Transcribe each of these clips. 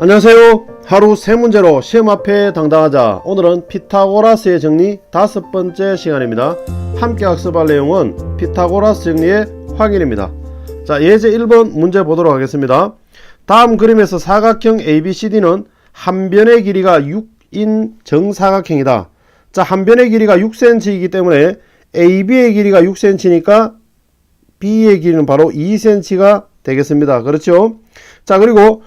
안녕하세요. 하루 세 문제로 시험 앞에 당당하자. 오늘은 피타고라스의 정리 다섯 번째 시간입니다. 함께 학습할 내용은 피타고라스 정리의 확인입니다. 자, 예제 1번 문제 보도록 하겠습니다. 다음 그림에서 사각형 ABCD는 한 변의 길이가 6인 정사각형이다. 자, 한 변의 길이가 6cm이기 때문에 AB의 길이가 6cm니까 B의 길이는 바로 2cm가 되겠습니다. 그렇죠? 자, 그리고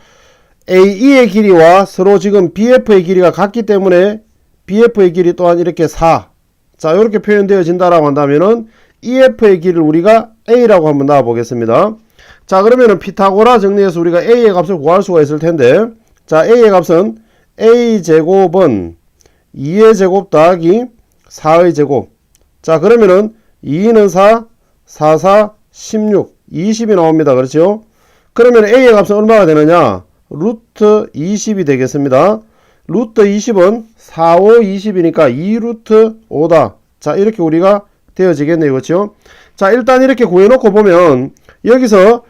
AE의 길이와 서로 지금 BF의 길이가 같기 때문에 BF의 길이 또한 이렇게 4. 자, 이렇게 표현되어진다라고 한다면은 EF의 길이를 우리가 A라고 한번 나와 보겠습니다. 자, 그러면은 피타고라 정리해서 우리가 A의 값을 구할 수가 있을 텐데, 자, A의 값은 A 제곱은 2의 제곱 더하기 4의 제곱. 자, 그러면은 2는 4, 4, 4, 16, 20이 나옵니다. 그렇죠? 그러면 A의 값은 얼마가 되느냐? 루트 20이 되겠습니다. 루트 20은 4, 5, 20이니까 2 루트 5다. 자, 이렇게 우리가 되어지겠네요. 그렇죠? 자, 일단 이렇게 구해놓고 보면 여기서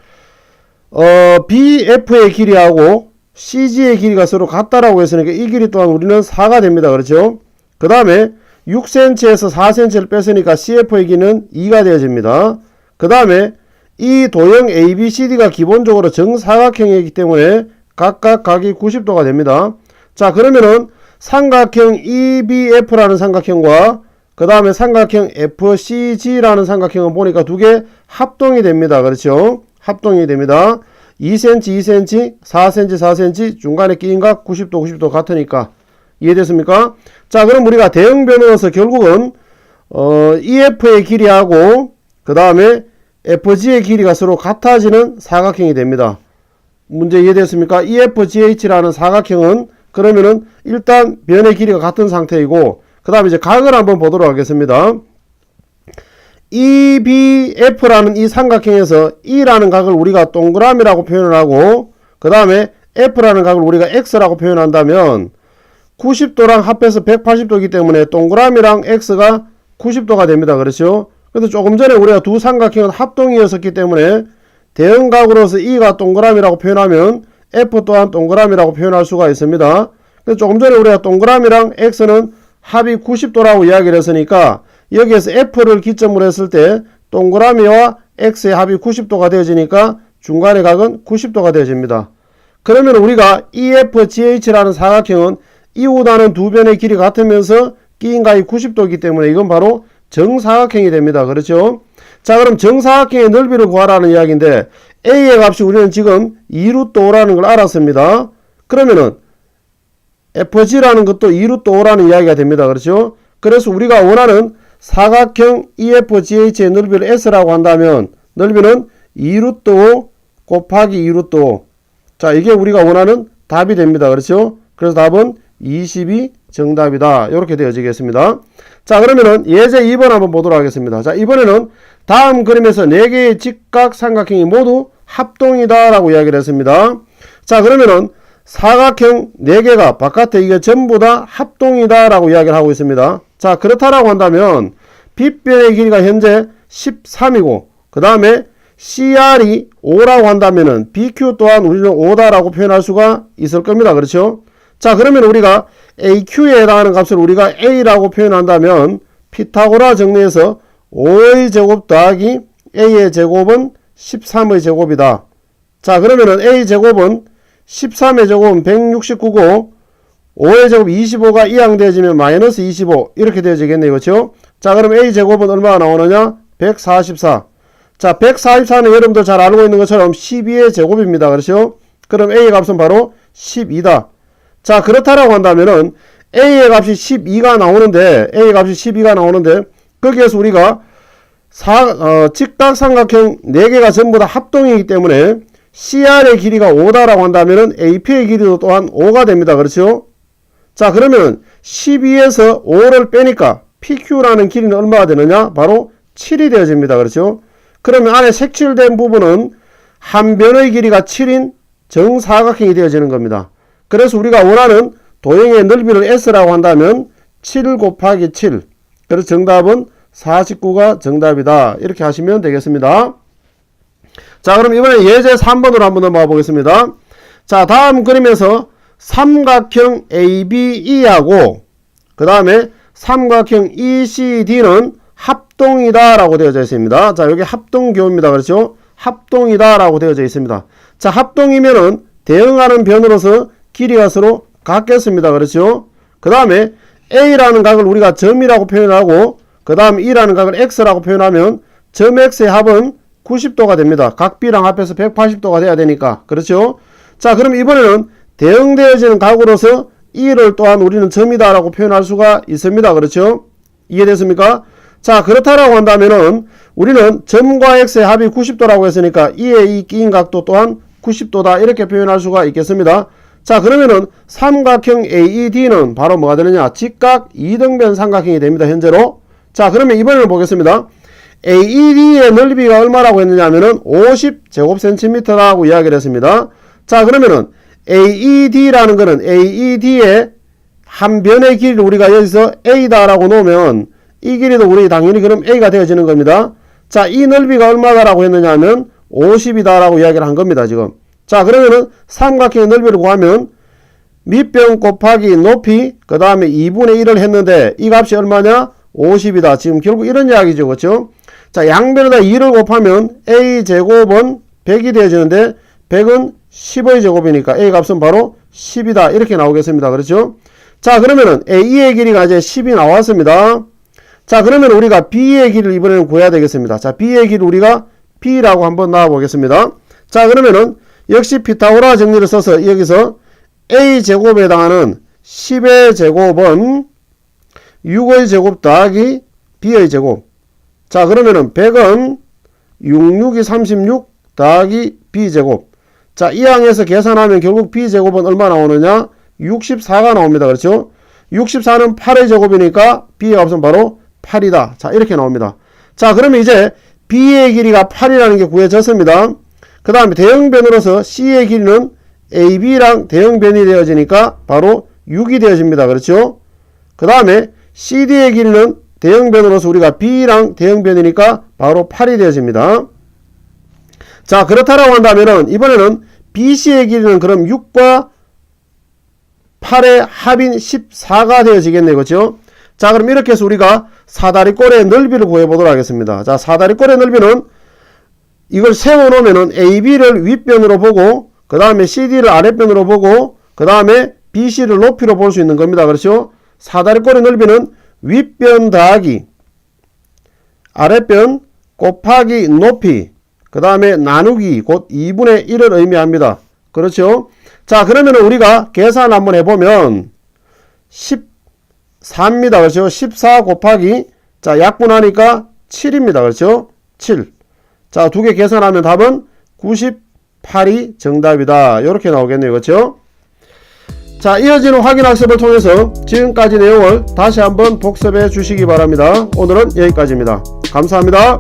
어, BF의 길이하고 CG의 길이가 서로 같다라고 했으니까 이 길이 또한 우리는 4가 됩니다. 그렇죠? 그 다음에 6cm에서 4cm를 뺐으니까 CF의 길이는 2가 되어집니다. 그 다음에 이 도형 ABCD가 기본적으로 정사각형이기 때문에 각각 각이 90도가 됩니다. 자, 그러면은 삼각형 EBF라는 삼각형과 그 다음에 삼각형 FCG라는 삼각형은 보니까 두 개 합동이 됩니다. 그렇죠? 합동이 됩니다. 2cm, 2cm, 4cm, 4cm 중간에 끼인 각 90도, 90도 같으니까 이해됐습니까? 자, 그럼 우리가 대응변으로서 결국은 어, EF의 길이하고 그 다음에 FG의 길이가 서로 같아지는 사각형이 됩니다. 문제 이해됐습니까? EFGH라는 사각형은 그러면은 일단 변의 길이가 같은 상태이고 그 다음에 이제 각을 한번 보도록 하겠습니다. EBF라는 이 삼각형에서 E라는 각을 우리가 동그라미라고 표현을 하고 그 다음에 F라는 각을 우리가 X라고 표현한다면 90도랑 합해서 180도이기 때문에 동그라미랑 X가 90도가 됩니다. 그렇죠? 근데 조금 전에 우리가 두 삼각형은 합동이었었기 때문에 대응각으로서 E가 동그라미라고 표현하면 F 또한 동그라미라고 표현할 수가 있습니다. 조금 전에 우리가 동그라미랑 X는 합이 90도라고 이야기를 했으니까 여기에서 F를 기점으로 했을 때 동그라미와 X의 합이 90도가 되어지니까 중간의 각은 90도가 되어집니다. 그러면 우리가 EFGH라는 사각형은 이웃하는 두 변의 길이 같으면서 끼인 각이 90도이기 때문에 이건 바로 정사각형이 됩니다. 그렇죠? 자, 그럼 정사각형의 넓이를 구하라는 이야기인데 A의 값이 우리는 지금 2루트 5라는 걸 알았습니다. 그러면은 FG라는 것도 2루트 5라는 이야기가 됩니다. 그렇죠? 그래서 우리가 원하는 사각형 EFGH의 넓이를 S라고 한다면 넓이는 2루트 5 곱하기 2루트 5. 자, 이게 우리가 원하는 답이 됩니다. 그렇죠? 그래서 답은 20이 정답이다. 이렇게 되어지겠습니다. 자, 그러면은 예제 2번 한번 보도록 하겠습니다. 자, 이번에는 다음 그림에서 4개의 직각 삼각형이 모두 합동이다 라고 이야기를 했습니다. 자, 그러면은 사각형 4개가 바깥에 이게 전부 다 합동이다 라고 이야기를 하고 있습니다. 자, 그렇다라고 한다면 빗변의 길이가 현재 13이고 그 다음에 CR이 5라고 한다면은 BQ 또한 우리는 5다라고 표현할 수가 있을 겁니다. 그렇죠? 자, 그러면 우리가 AQ에 해당하는 값을 우리가 A라고 표현한다면 피타고라 정리해서 5의 제곱 더하기 A의 제곱은 13의 제곱이다. 자, 그러면은 A 제곱은 13의 제곱은 169고 5의 제곱 25가 이항되어지면 마이너스 25 이렇게 되어지겠네요. 그렇죠? 자, 그럼 A 제곱은 얼마가 나오느냐? 144. 자, 144는 여러분들 잘 알고 있는 것처럼 12의 제곱입니다. 그렇죠? 그럼 A의 값은 바로 12다. 자, 그렇다라고 한다면은 A의 값이 12가 나오는데, A의 값이 12가 나오는데, 거기에서 우리가 사, 어, 직각삼각형 4개가 전부 다 합동이기 때문에 CR의 길이가 5다라고 한다면은 AP의 길이도 또한 5가 됩니다. 그렇죠? 자, 그러면 12에서 5를 빼니까 PQ라는 길이는 얼마가 되느냐? 바로 7이 되어집니다. 그렇죠? 그러면 안에 색칠된 부분은 한 변의 길이가 7인 정사각형이 되어지는 겁니다. 그래서 우리가 원하는 도형의 넓이를 S라고 한다면 7 곱하기 7. 그래서 정답은 49가 정답이다. 이렇게 하시면 되겠습니다. 자, 그럼 이번에 예제 3번으로 한번 넘어가 보겠습니다. 자, 다음 그림에서 삼각형 ABE하고 그 다음에 삼각형 ECD는 합동이다 라고 되어져 있습니다. 자 여기 합동교입니다. 그렇죠? 합동이다 라고 되어져 있습니다. 자 합동이면은 대응하는 변으로서 길이가 서로 같겠습니다. 그렇죠? 그 다음에 A라는 각을 우리가 점이라고 표현하고 그 다음 E라는 각을 X라고 표현하면 점 X의 합은 90도가 됩니다. 각 B랑 합해서 180도가 돼야 되니까. 그렇죠? 자, 그럼 이번에는 대응되어지는 각으로서 E를 또한 우리는 점이다 라고 표현할 수가 있습니다. 그렇죠? 이해됐습니까? 자, 그렇다라고 한다면은 우리는 점과 X의 합이 90도라고 했으니까 E의 이 끼인 각도 또한 90도다 이렇게 표현할 수가 있겠습니다. 자, 그러면은 삼각형 AED는 바로 뭐가 되느냐? 직각 이등변 삼각형이 됩니다. 현재로. 자, 그러면 이번에는 보겠습니다. AED의 넓이가 얼마라고 했느냐 하면은 50제곱센티미터라고 이야기를 했습니다. 자, 그러면은 AED라는 거는 AED의 한 변의 길이를 우리가 여기서 A다라고 놓으면 이 길이도 우리 당연히 그럼 A가 되어지는 겁니다. 자, 이 넓이가 얼마다라고 했느냐 하면 50이다라고 이야기를 한 겁니다, 지금. 자, 그러면은 삼각형의 넓이를 구하면 밑변 곱하기 높이 그 다음에 2분의 1을 했는데 이 값이 얼마냐? 50이다. 지금 결국 이런 이야기죠. 그렇죠? 자, 양변에다 2를 곱하면 a 제곱은 100이 되어지는데 100은 10의 제곱이니까 a 값은 바로 10이다. 이렇게 나오겠습니다. 그렇죠? 자, 그러면은 a의 길이가 이제 10이 나왔습니다. 자, 그러면 우리가 b의 길이를 이번에는 구해야 되겠습니다. 자, b의 길이 우리가 b라고 한번 나와 보겠습니다. 자, 그러면은 역시 피타고라 정리를 써서 여기서 a 제곱에 해당하는 10의 제곱은 6의 제곱 더하기 b의 제곱. 자, 그러면은 100은 6, 6이 36 더하기 b제곱. 자, 이 항에서 계산하면 결국 b제곱은 얼마 나오느냐? 64가 나옵니다. 그렇죠? 64는 8의 제곱이니까 b의 값은 바로 8이다. 자, 이렇게 나옵니다. 자, 그러면 이제 b의 길이가 8이라는 게 구해졌습니다. 그 다음에 대형변으로서 c의 길이는 ab랑 대형변이 되어지니까 바로 6이 되어집니다. 그렇죠? 그 다음에 CD의 길이는 대형변으로서 우리가 B랑 대형변이니까 바로 8이 되어집니다. 자, 그렇다라고 한다면은 이번에는 BC의 길이는 그럼 6과 8의 합인 14가 되어지겠네요. 그렇죠? 자, 그럼 이렇게 해서 우리가 사다리꼴의 넓이를 구해보도록 하겠습니다. 자, 사다리꼴의 넓이는 이걸 세워놓으면은 AB를 윗변으로 보고, 그 다음에 CD를 아랫변으로 보고, 그 다음에 BC를 높이로 볼 수 있는 겁니다. 그렇죠? 사다리꼴의 넓이는 윗변 더하기 아랫변 곱하기 높이 그 다음에 나누기 곧 2분의 1을 의미합니다. 그렇죠? 자 그러면 우리가 계산 한번 해보면 14입니다. 그렇죠? 14 곱하기 자 약분하니까 7입니다. 그렇죠? 7. 자 두 개 계산하면 답은 98이 정답이다. 이렇게 나오겠네요. 그렇죠? 자, 이어지는 확인 학습을 통해서 지금까지 내용을 다시 한번 복습해 주시기 바랍니다. 오늘은 여기까지입니다. 감사합니다.